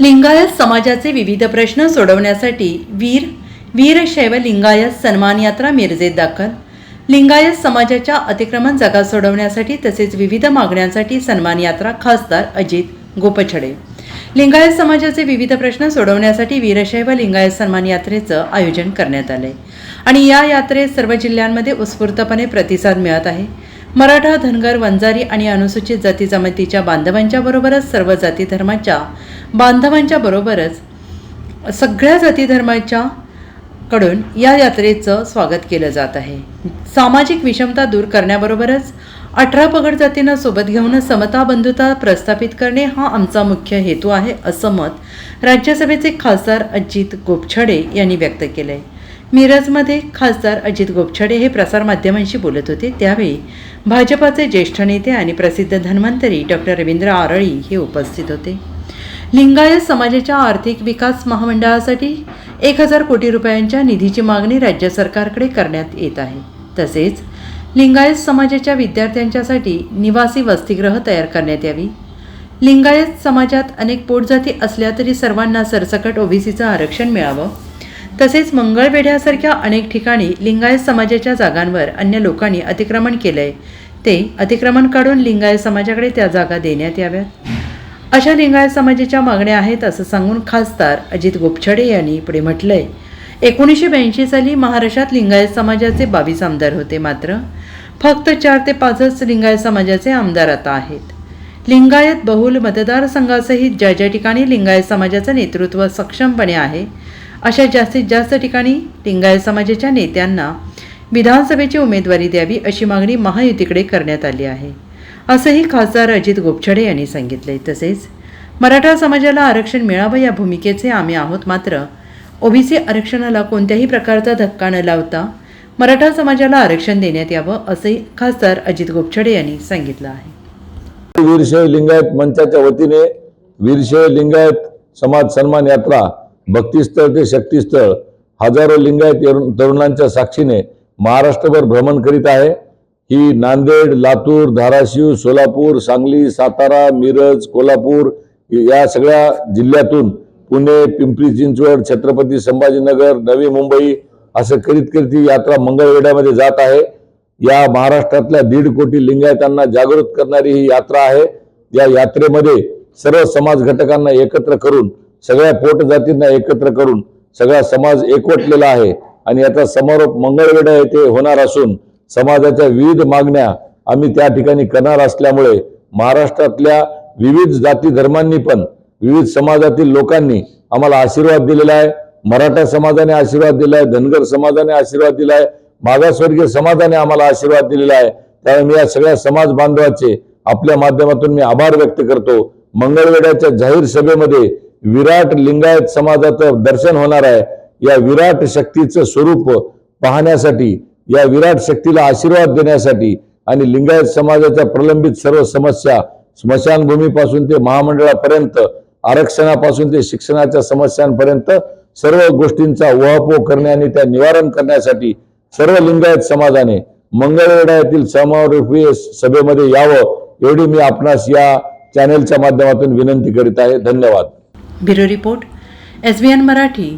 लिंगायत समाजाचे विविध प्रश्न सोडवण्यासाठी वीर वीरशैव लिंगायत सन्मान यात्रा मिरजेत दाखल. लिंगायत समाजाच्या अतिक्रमण जागा सोडवण्यासाठी तसेच विविध मागण्यांसाठी सन्मान यात्रा खासदार अजित गोपछडे. लिंगायत समाजाचे विविध प्रश्न सोडवण्यासाठी वीरशैव लिंगायत सन्मान यात्रेचं आयोजन करण्यात आलंय आणि या यात्रेत सर्व जिल्ह्यांमध्ये उत्स्फूर्तपणे प्रतिसाद मिळत आहे. मराठा धनगर वंजारी आणि अनुसूचित जाती जमातीच्या बांधवांच्या बरोबरच सर्व जाती धर्माच्या बांधवांच्या बरोबरच सगळ्या जाती धर्माच्या कडून या यात्रेचं स्वागत केलं जात आहे. सामाजिक विषमता दूर करण्याबरोबरच अठरा पगड जातींना सोबत घेऊन समता बंधुता प्रस्थापित करणे हा आमचा मुख्य हेतू आहे असं मत राज्यसभेचे खासदार अजित गोपछडे यांनी व्यक्त केलं आहे मिरजमध्ये खासदार अजित गोपछडे हे प्रसारमाध्यमांशी बोलत होते. त्यावेळी भाजपाचे ज्येष्ठ नेते आणि प्रसिद्ध धन्वंतरी डॉक्टर रवींद्र आरळी हे उपस्थित होते. लिंगायत समाजाच्या आर्थिक विकास महामंडळासाठी एक हजार कोटी रुपयांच्या निधीची मागणी राज्य सरकारकडे करण्यात येत आहे. तसेच लिंगायत समाजाच्या विद्यार्थ्यांच्यासाठी निवासी वसतिगृह तयार करण्यात यावी. लिंगायत समाजात अनेक पोटजाती असल्या तरी सर्वांना सरसकट ओबीसीचं आरक्षण मिळावं. तसेच मंगळवेढ्यासारख्या अनेक ठिकाणी लिंगायत समाजाच्या जागांवर अन्य लोकांनी अतिक्रमण केलंय. ते अतिक्रमण काढून लिंगायत समाजाकडे त्या जागा देण्यात याव्यात. अशा लिंगायत समाजाच्या मागण्या आहेत असं सांगून खासदार अजित गोपछडे यांनी पुढे म्हटलंय. एकोणीसशे ब्याऐंशी साली महाराष्ट्रात लिंगायत समाजाचे बावीस आमदार होते मात्र फक्त चार ते पाचच लिंगायत समाजाचे आमदार आता आहेत. लिंगायत बहुल मतदारसंघासहित ज्या ज्या ठिकाणी लिंगायत समाजाचं नेतृत्व सक्षमपणे आहे अशा जास्तीत जास्त ठिकाणी लिंगायत समाजाच्या नेत्यांना विधानसभेची उमेदवारी द्यावी अशी मागणी महायुतीकडे करण्यात आली आहे. असंही खासदार अजित गोपछडे यांनी सांगितले. तसेच मराठा समाजाला आरक्षण मिळावं या भूमिकेचे आम्ही आहोत मात्र ओबीसी आरक्षणाला कोणत्याही प्रकारचा धक्का न लावता मराठा समाजाला आरक्षण देण्यात यावं असंही खासदार अजित गोपछडे यांनी सांगितलं आहे. वीरशैव लिंगायत मंचाच्या वतीने वीरशैव लिंगायत समाज सन्मान यात्रा भक्तिस्थळ ते शक्तीस्थळ हजारो लिंगायत तरुण- तरुणांच्या साक्षीने महाराष्ट्रभर भ्रमण करीत आहे. ही नांदेड लातूर धाराशिव सोलापूर सांगली सातारा मिरज कोल्हापूर या सगळ्या जिल्ह्यातून पुणे पिंपरी चिंचवड छत्रपती संभाजीनगर नवी मुंबई असं करीत करीत ही यात्रा मंगळवेढ्यामध्ये जात आहे. या महाराष्ट्रातल्या दीड कोटी लिंगायतांना जागृत करणारी ही यात्रा आहे. या यात्रेमध्ये सर्व समाज घटकांना एकत्र करून सगळ्या पोट जातींना एकत्र करून सगळा समाज एकवटलेला आहे. आणि याचा समारोप मंगळवेढा येथे होणार असून समाजाच्या विविध मागण्या आम्ही त्या ठिकाणी करणार असल्यामुळे महाराष्ट्रातल्या विविध जाती धर्मांनी पण विविध समाजातील लोकांनी आम्हाला आशीर्वाद दिलेला आहे. मराठा समाजाने आशीर्वाद दिलाय धनगर समाजाने आशीर्वाद दिलाय. मागासवर्गीय समाजाने आम्हाला आशीर्वाद दिलेला आहे. त्यामुळे मी या सगळ्या समाज बांधवाचे आपल्या माध्यमातून मी आभार व्यक्त करतो. मंगळवेढ्याच्या जाहीर सभेमध्ये विराट लिंगायत समाजाचं दर्शन होणार आहे. या विराट शक्तीचं स्वरूप पाहण्यासाठी या विराट शक्तीला आशीर्वाद देण्यासाठी आणि लिंगायत समाजाच्या प्रलंबित सर्व समस्या स्मशानभूमीपासून ते महामंडळापर्यंत आरक्षणापासून ते शिक्षणाच्या समस्यांपर्यंत सर्व गोष्टींचा वहपोह करणे आणि त्या निवारण करण्यासाठी सर्व लिंगायत समाजाने मंगळवेढा येथील समारोपीय सभेमध्ये यावं एवढी मी आपणास या चॅनेलच्या माध्यमातून विनंती करीत आहे. धन्यवाद. Bureau report S Marathi.